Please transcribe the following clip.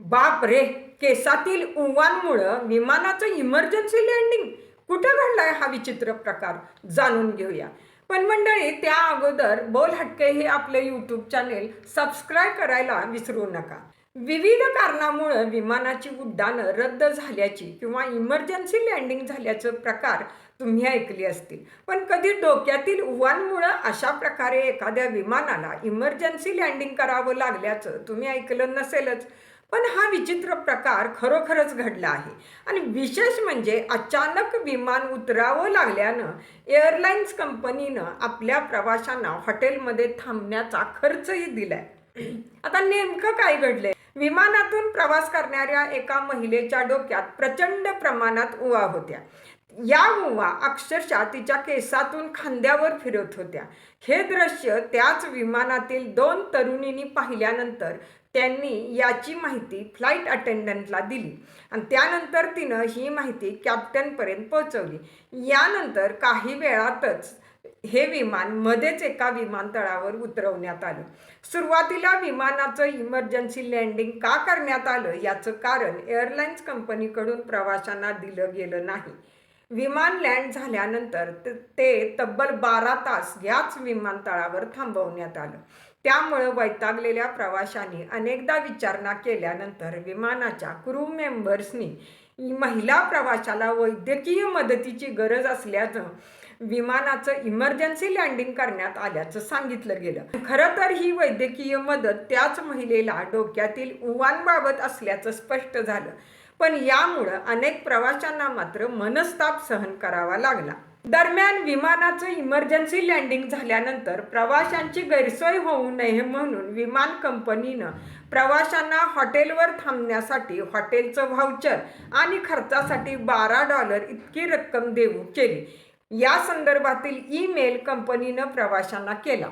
बाप रे केसातील उवांमुळं विमानाचं emergency landing कुठं घडलाय हा विचित्र प्रकार? जाणून घेऊया. पण मंडळी त्या अगोदर बोल हटके हे आपलं यूट्यूब चॅनेल सबस्क्राईब करायला विसरू नका. विविध कारणामुळं विमानाची उड्डाणं रद्द झाल्याची किंवा इमर्जन्सी लँडिंग झाल्याचं प्रकार तुम्ही ऐकली असतील. पण कधी डोक्यातील उवांमुळं अशा प्रकारे एखाद्या विमानाला इमर्जन्सी लँडिंग करावं लागल्याचं तुम्ही ऐकलं नसेलच पण हा विचित्र प्रकार खरोखरच घडला आहे. आणि विशेष म्हणजे अचानक विमान उतरावं लागल्यानं एअरलाइन्स कंपनीनं आपल्या प्रवाशांना हॉटेलमध्ये थांबण्याचा खर्चही दिलाय. आता नेमकं काय घडलंय? विमानातून प्रवास करणाऱ्या एका महिलेच्या डोक्यात प्रचंड प्रमाणात उवा होत्या. या मुवा अक्षरशः तिच्या केसातून खांद्यावर फिरत होत्या. हे दृश्य त्याच विमानातील दोन तरुणींनी पाहिल्यानंतर त्यांनी याची माहिती फ्लाईट अटेंडंटला दिली आणि त्यानंतर तिनं ही माहिती कॅप्टनपर्यंत पोहोचवली. यानंतर काही वेळातच हे विमान मध्येच एका विमानतळावर उतरवण्यात आलं. सुरुवातीला विमानाचं इमर्जन्सी लँडिंग का करण्यात आलं याचं कारण एअरलाइन्स कंपनीकडून प्रवाशांना दिलं गेलं नाही. विमान लँड झाल्यानंतर ते तब्बल बारा तास याच विमानतळावर थांबवण्यात आलं. त्यामुळं वैतागलेल्या प्रवाशांनी अनेकदा विचारणा केल्यानंतर विमानाच्या क्रू मेंबर्सनी महिला प्रवाशाला वैद्यकीय मदतीची गरज असल्याचं विमानाचं इमर्जन्सी लँडिंग करण्यात आल्याचं सांगितलं गेलं. खरं तर ही वैद्यकीय मदत त्याच महिलेला डोक्यातील उवांबाबत असल्याचं स्पष्ट झालं. पण यामुळं अनेक प्रवाशांना मात्र मनस्ताप सहन करावा लागला. दरम्यान विमानाचं इमर्जन्सी लँडिंग झाल्यानंतर प्रवाशांची गैरसोय होऊ नये म्हणून विमान कंपनीनं प्रवाशांना हॉटेलवर थांबण्यासाठी हॉटेलचं व्हाउचर आणि खर्चासाठी बारा डॉलर इतकी रक्कम देऊ केली. या संदर्भातील ईमेल कंपनीनं प्रवाशांना केला.